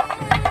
Yeah.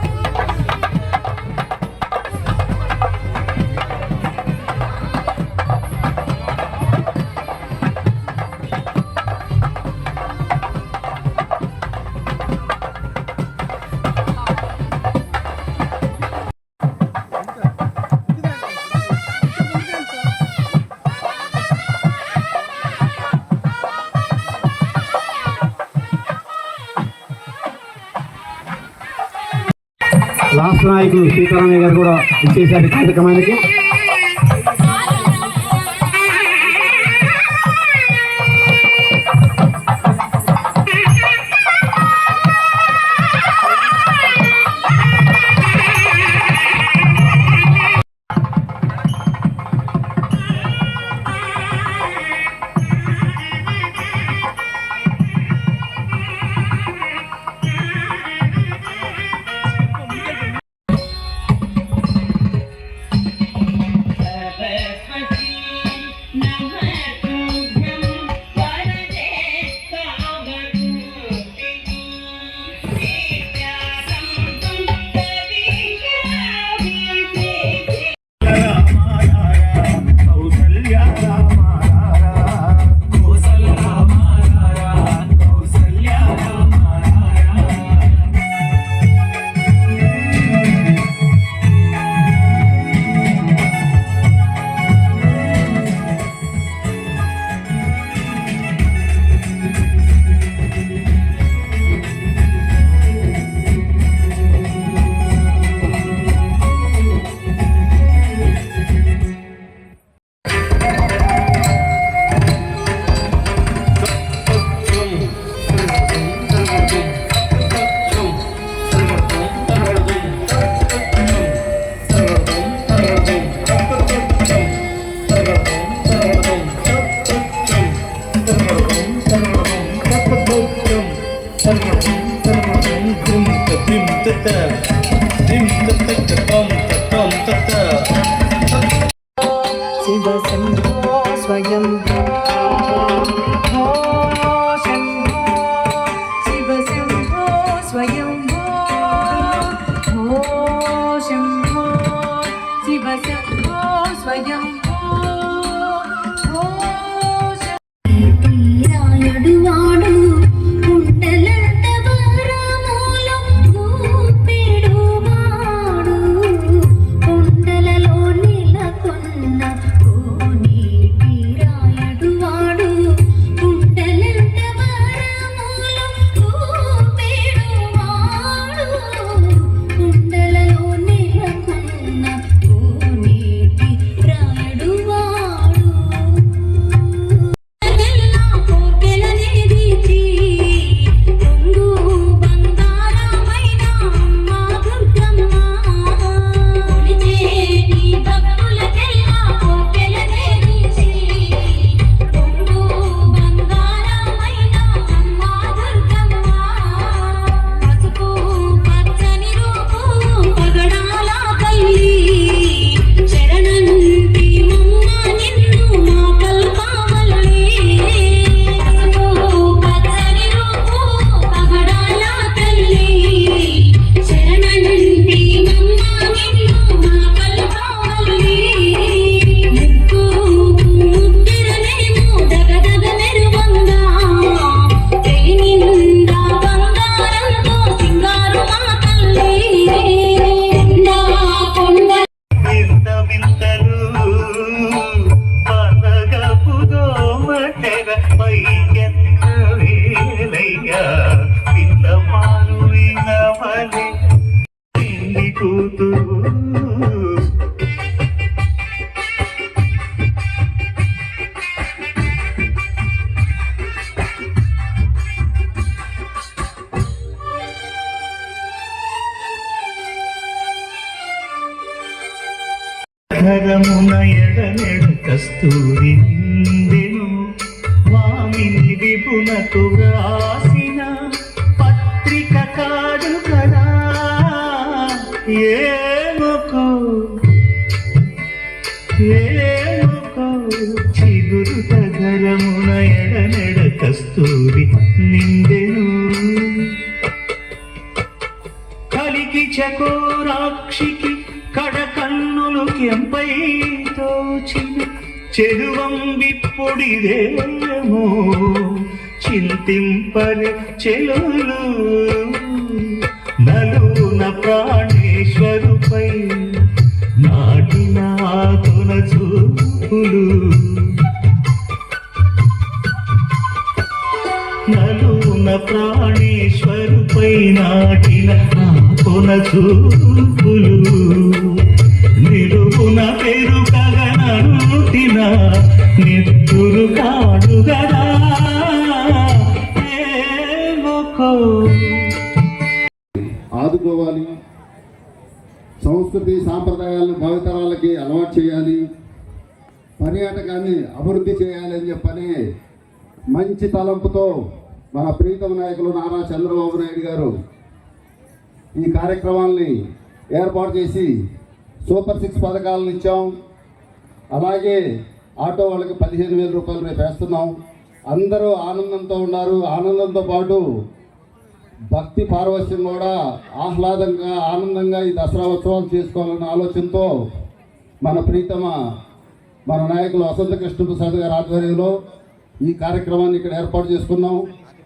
రాష్ట్ర నాయకులు సీతారామయ్య గారు కూడా ఇచ్చేశారు కార్యక్రమానికి. నగరమున ఎడనెడు కస్తూరి నిందెను వామిని విపునకు రాసిన పత్రిక కాదు కదా ఏమకో ఏమకో చిగురు నగరమున ఎడనెడ కస్తూరి నిందెను కలికి చకోరాక్షికి కడ కన్నులు ఎంపై తోచిన చెరువంబిప్పుడిదేమో చింతింపరి చెలులు. నలున ప్రాణేశ్వరుపై నాటిన ఆతుల చూపులు. నలున ప్రాణేశ్వరుపై నాటిన ఆతుల చూపులు. నిలుపున పేరు కగనూటిన నెత్తురు కాడు గదా. ఆదుకోవాలి. సంస్కృతి సాంప్రదాయాలను భావితరాలకి అలవాటు చేయాలి. పర్యాటకాన్ని అభివృద్ధి చేయాలని చెప్పని మంచి తలంపుతో మన ప్రీతమ నాయకులు నారా చంద్రబాబు నాయుడు గారు ఈ కార్యక్రమాల్ని ఏర్పాటు చేసి సూపర్ సిక్స్ పథకాలను ఇచ్చాం. అలాగే ఆటో వాళ్ళకి పదిహేను వేల రూపాయలు రేపు వేస్తున్నాం. అందరూ ఆనందంతో ఉన్నారు. ఆనందంతో పాటు భక్తి పారవశ్యం కూడా ఆహ్లాదంగా ఆనందంగా ఈ దసరా ఉత్సవం చేసుకోవాలన్న ఆలోచనతో మన ప్రీతమ మన నాయకులు వసంత కృష్ణప్రసాద్ గారి ఆధ్వర్యంలో ఈ కార్యక్రమాన్ని ఇక్కడ ఏర్పాటు చేసుకున్నాం.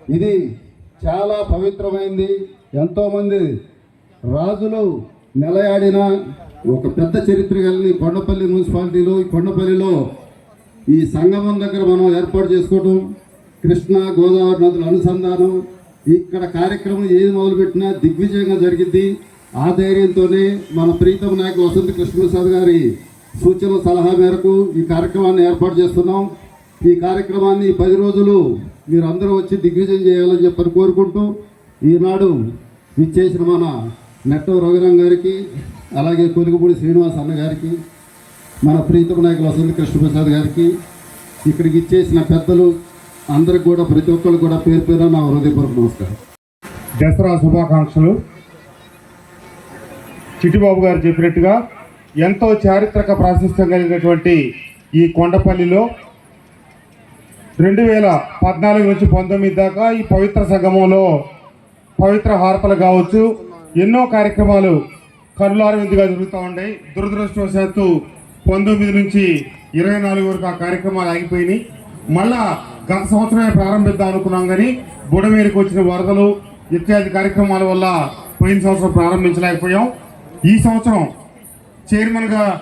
ఇది చాలా పవిత్రమైంది. ఎంతోమంది రాజులు నెలయాడిన ఒక పెద్ద చరిత్ర కలిగిన కొండపల్లి మున్సిపాలిటీలో ఈ కొండపల్లిలో ఈ సంగమం దగ్గర మనం ఏర్పాటు చేసుకోవటం కృష్ణా గోదావరి నదుల అనుసంధానం ఇక్కడ కార్యక్రమం ఏది మొదలుపెట్టినా దిగ్విజయంగా జరిగింది ఆ ధైర్యంతోనే మన ప్రీతం నాయకులు వసంత కృష్ణప్రసాద్ గారి సూచనల సలహా మేరకు ఈ కార్యక్రమాన్ని ఏర్పాటు చేస్తున్నాం. ఈ కార్యక్రమాన్ని పది రోజులు మీరు అందరూ వచ్చి దిగ్విజయం చేయాలని చెప్పని కోరుకుంటూ ఈనాడు ఇచ్చేసిన మన నెట్టవ రఘురాం గారికి అలాగే కొలుగుపూడి శ్రీనివాస్ అన్న గారికి మన ప్రీతమ నాయకులు వసంత కృష్ణప్రసాద్ గారికి ఇక్కడికి ఇచ్చేసిన పెద్దలు అందరికి కూడా ప్రతి ఒక్కరు కూడా పేరు పేరు నా హృదయపూర్వక నమస్కారం. దసరా శుభాకాంక్షలు. చిట్టిబాబు గారు చెప్పినట్టుగా ఎంతో చారిత్రక ప్రాశస్త్యం కలిగినటువంటి ఈ కొండపల్లిలో రెండు వేల పద్నాలుగు నుంచి పంతొమ్మిది దాకా ఈ పవిత్ర సంగమంలో పవిత్ర హారతలు కావచ్చు ఎన్నో కార్యక్రమాలు కరులార విందుగా జరుగుతూ ఉన్నాయి దురదృష్టవశాత్తు పంతొమ్మిది నుంచి ఇరవై నాలుగు వరకు ఆ కార్యక్రమాలు ఆగిపోయినాయి. మళ్ళా గత సంవత్సరమే ప్రారంభిద్దాం అనుకున్నాం కానీ బుడమేరికి వచ్చిన వరదలు ఇత్యాది కార్యక్రమాల వల్ల పోయిన సంవత్సరం ప్రారంభించలేకపోయాం. ఈ సంవత్సరం చైర్మన్గా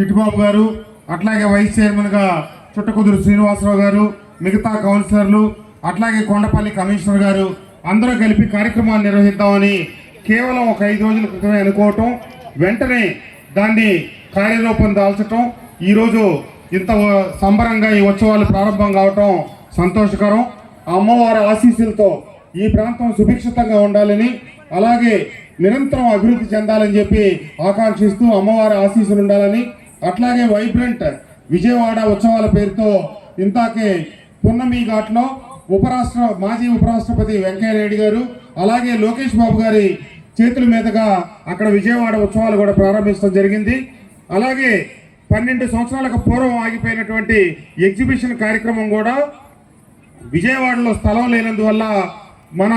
చిట్టుబాబు గారు అట్లాగే వైస్ చైర్మన్గా చుట్టకుదురు శ్రీనివాసరావు గారు మిగతా కౌన్సిలర్లు అట్లాగే కొండపల్లి కమిషనర్ గారు అందరూ కలిపి కార్యక్రమాన్ని నిర్వహిద్దామని కేవలం ఒక ఐదు రోజుల క్రితమే అనుకోవటం వెంటనే దాన్ని కార్యరూపం దాల్చటం ఈరోజు ఇంత సంబరంగా ఈ ఉత్సవాలు ప్రారంభం కావటం సంతోషకరం. ఆ అమ్మవారి ఆశీస్సులతో ఈ ప్రాంతం సుభిక్షితంగా ఉండాలని అలాగే నిరంతరం అభివృద్ధి చెందాలని చెప్పి ఆకాంక్షిస్తూ అమ్మవారి ఆశీస్సులు ఉండాలని అట్లాగే వైబ్రెంట్ విజయవాడ ఉత్సవాల పేరుతో ఇంతాకే పున్నమి ఘాట్లో ఉపరాష్ట్ర మాజీ ఉపరాష్ట్రపతి వెంకయ్య నాయుడు గారు అలాగే లోకేష్ బాబు గారి చేతుల మీదుగా అక్కడ విజయవాడ ఉత్సవాలు కూడా ప్రారంభించడం జరిగింది. అలాగే పన్నెండు సంవత్సరాలకు పూర్వం ఆగిపోయినటువంటి ఎగ్జిబిషన్ కార్యక్రమం కూడా విజయవాడలో స్థలం లేనందువల్ల మన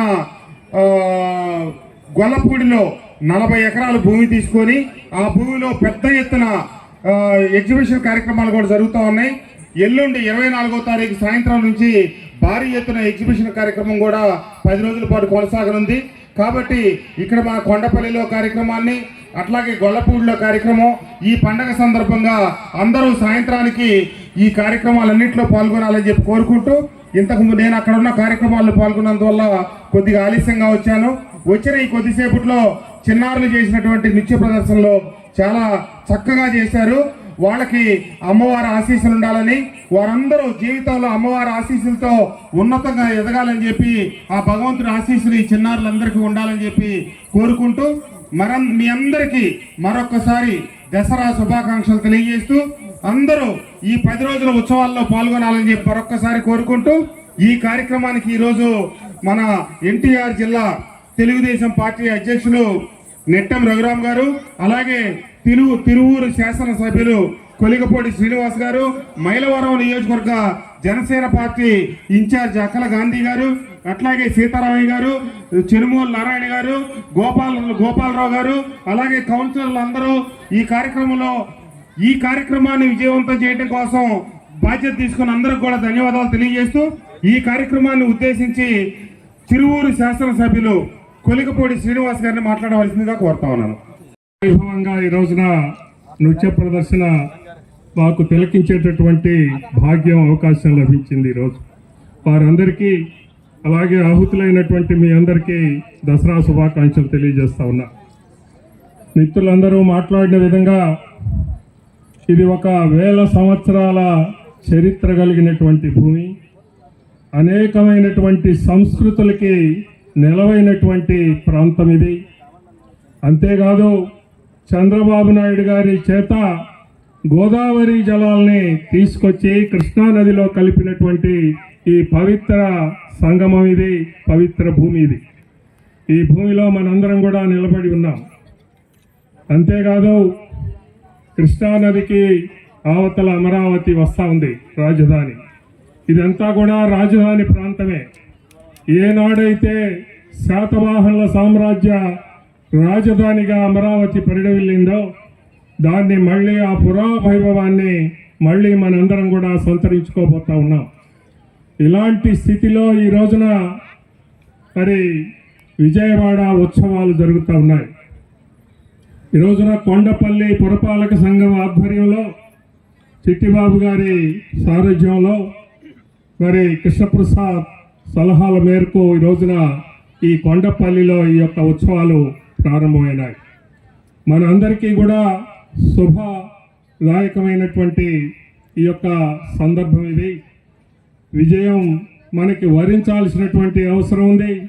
గొల్లపూడిలో నలభై ఎకరాల భూమి తీసుకొని ఆ భూమిలో పెద్ద ఎత్తున ఎగ్జిబిషన్ కార్యక్రమాలు కూడా జరుగుతూ ఉన్నాయి. ఎల్లుండి ఇరవై నాలుగో తారీఖు సాయంత్రం నుంచి భారీ ఎత్తున ఎగ్జిబిషన్ కార్యక్రమం కూడా పది రోజుల పాటు కొనసాగనుంది. కాబట్టి ఇక్కడ మన కొండపల్లిలో కార్యక్రమాన్ని అట్లాగే గొల్లపూడిలో కార్యక్రమం ఈ పండగ సందర్భంగా అందరూ సాయంత్రానికి ఈ కార్యక్రమాలన్నింటిలో పాల్గొనాలని చెప్పి కోరుకుంటూ ఇంతకుముందు నేను అక్కడ ఉన్న కార్యక్రమాల్లో పాల్గొన్నందువల్ల కొద్దిగా ఆలస్యంగా వచ్చాను. వచ్చిన ఈ కొద్దిసేపట్లో చిన్నారులు చేసినటువంటి నృత్య ప్రదర్శనలో చాలా చక్కగా చేశారు. వాళ్ళకి అమ్మవారి ఆశీస్సులు ఉండాలని వారందరూ జీవితంలో అమ్మవారి ఆశీస్సులతో ఉన్నతంగా ఎదగాలని చెప్పి ఆ భగవంతుడి ఆశీస్సులు ఈ చిన్నారులందరికీ ఉండాలని చెప్పి కోరుకుంటూ మరం మీ అందరికీ మరొకసారి దసరా శుభాకాంక్షలు తెలియజేస్తూ అందరూ ఈ పది రోజుల ఉత్సవాల్లో పాల్గొనాలని చెప్పి మరొక్కసారి కోరుకుంటూ ఈ కార్యక్రమానికి ఈరోజు మన ఎన్టీఆర్ జిల్లా తెలుగుదేశం పార్టీ అధ్యక్షులు నెట్టం రఘురామ్ గారు అలాగే తిరు తిరువూరు శాసనసభ్యులు కొలిగపూడి శ్రీనివాస్ గారు మైలవరం నియోజకవర్గ జనసేన పార్టీ ఇన్ఛార్జ్ అక్కల గాంధీ గారు అట్లాగే సీతారామయ్య గారు చెరుమూల నారాయణ గారు గోపాల్ గోపాలరావు గారు అలాగే కౌన్సిలర్లు అందరూ ఈ కార్యక్రమంలో ఈ కార్యక్రమాన్ని విజయవంతం చేయడం కోసం బాధ్యత తీసుకున్న అందరికి కూడా ధన్యవాదాలు తెలియజేస్తూ ఈ కార్యక్రమాన్ని ఉద్దేశించి తిరువూరు శాసనసభ్యులు కొలికపూడి శ్రీనివాస్ గారిని మాట్లాడవలసిందిగా కోరుతా ఉన్నాను. వైభవంగా ఈ రోజున నృత్య ప్రదర్శన మాకు తిలకించేటటువంటి భాగ్యం అవకాశం లభించింది ఈరోజు వారందరికీ అలాగే ఆహుతులైనటువంటి మీ అందరికీ దసరా శుభాకాంక్షలు తెలియజేస్తా ఉన్నా. మిత్రులందరూ మాట్లాడిన విధంగా ఇది ఒక వేల సంవత్సరాల చరిత్ర కలిగినటువంటి భూమి. అనేకమైనటువంటి సంస్కృతులకి నిలవైనటువంటి ప్రాంతం ఇది. అంతేకాదు చంద్రబాబు నాయుడు గారి చేత గోదావరి జలాల్ని తీసుకొచ్చి కృష్ణా నదిలో కలిపినటువంటి ఈ పవిత్ర సంగమం ఇది పవిత్ర భూమి ఇది. ఈ భూమిలో మనందరం కూడా నిలబడి ఉన్నాం. అంతేకాదు కృష్ణానదికి ఆవతల అమరావతి వస్తూ ఉంది రాజధాని. ఇదంతా కూడా రాజధాని ప్రాంతమే. ఏనాడైతే శాతవాహనుల సామ్రాజ్య రాజధానిగా అమరావతి పరిడవిల్లిందో దాన్ని మళ్ళీ ఆ పురావైభవాన్ని మళ్ళీ మనందరం కూడా సంతరించుకోబోతా ఉన్నాం. ఇలాంటి స్థితిలో ఈ రోజున మరి విజయవాడ ఉత్సవాలు జరుగుతూ ఉన్నాయి. ఈ రోజున కొండపల్లి పురపాలక సంఘం ఆధ్వర్యంలో చిట్టిబాబు గారి సారథ్యంలో మరి కృష్ణప్రసాద్ సలహాల మేరకు ఈ రోజున ఈ కొండపల్లిలో ఈ యొక్క ఉత్సవాలు ప్రారంభమైనాయి. మనందరికీ కూడా శుభదాయకమైనటువంటి ఈ యొక్క సందర్భం ఇది. విజయం మనకి వరించాల్సినటువంటి అవసరం ఉంది.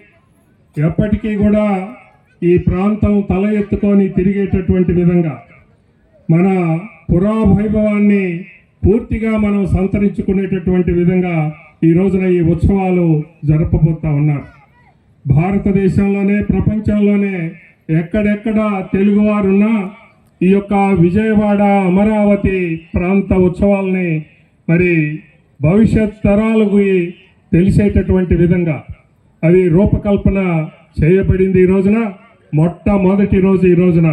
ఎప్పటికీ కూడా ఈ ప్రాంతం తల ఎత్తుకొని తిరిగేటటువంటి విధంగా మన పురావైభవాన్ని పూర్తిగా మనం సంతరించుకునేటటువంటి విధంగా ఈ రోజున ఈ ఉత్సవాలు జరపబోతా ఉన్నారు. భారతదేశంలోనే ప్రపంచంలోనే ఎక్కడెక్కడ తెలుగువారున్నా ఈ యొక్క విజయవాడ అమరావతి ప్రాంత ఉత్సవాల్ని మరి భవిష్యత్ తరాలకు తెలిసేటటువంటి విధంగా అది రూపకల్పన చేయబడింది ఈ రోజున మొట్టమొదటి రోజు ఈ రోజున.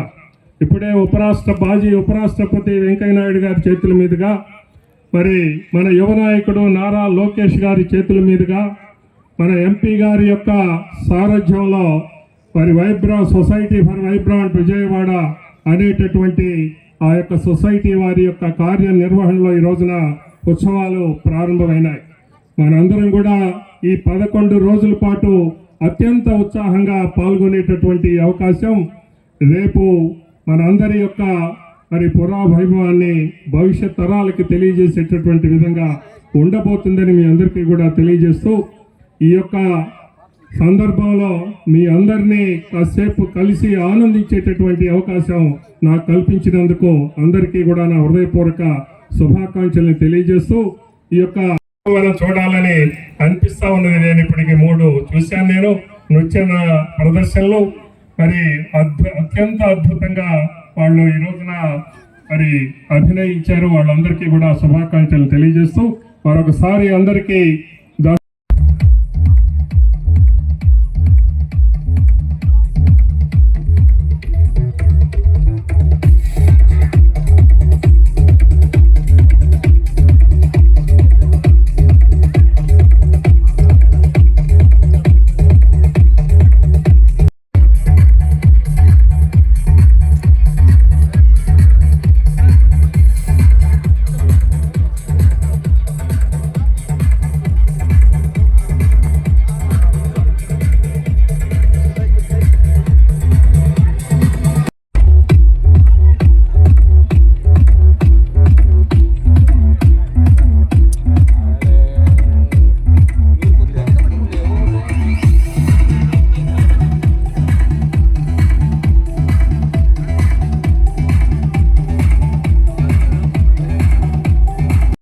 ఇప్పుడే ఉపరాష్ట్ర మాజీ ఉపరాష్ట్రపతి వెంకయ్యనాయుడు గారి చేతుల మీదుగా మరి మన యువ నాయకుడు నారా లోకేష్ గారి చేతుల మీదుగా మన ఎంపీ గారి యొక్క సారథ్యంలో మరి Vibra Society for Vibrant Vijayawada అనేటటువంటి ఆ యొక్క సొసైటీ వారి యొక్క కార్యనిర్వహణలో ఈ రోజున ఉత్సవాలు ప్రారంభమైనాయి. మనందరం కూడా ఈ పదకొండు రోజుల పాటు అత్యంత ఉత్సాహంగా పాల్గొనేటటువంటి అవకాశం రేపు మనందరి యొక్క మరి పురా వైభవాన్ని భవిష్యత్ తరాలకి తెలియజేసేటటువంటి విధంగా ఉండబోతుందని మీ అందరికీ కూడా తెలియజేస్తూ ఈ యొక్క సందర్భంలో మీ అందరినీ కాసేపు కలిసి ఆనందించేటటువంటి అవకాశం నాకు కల్పించినందుకు అందరికీ కూడా నా హృదయపూర్వక శుభాకాంక్షలను తెలియజేస్తూ ఈ యొక్క మనం చూడాలని అనిపిస్తా ఉన్నది. నేను ఇప్పటికి మూడు చూశాను నేను. నృత్య ప్రదర్శనలు. మరి అద్భు అత్యంత అద్భుతంగా వాళ్ళు ఈ రోజున మరి అభినయించారు. వాళ్ళందరికీ కూడా శుభాకాంక్షలు తెలియజేస్తూ మరొకసారి అందరికీ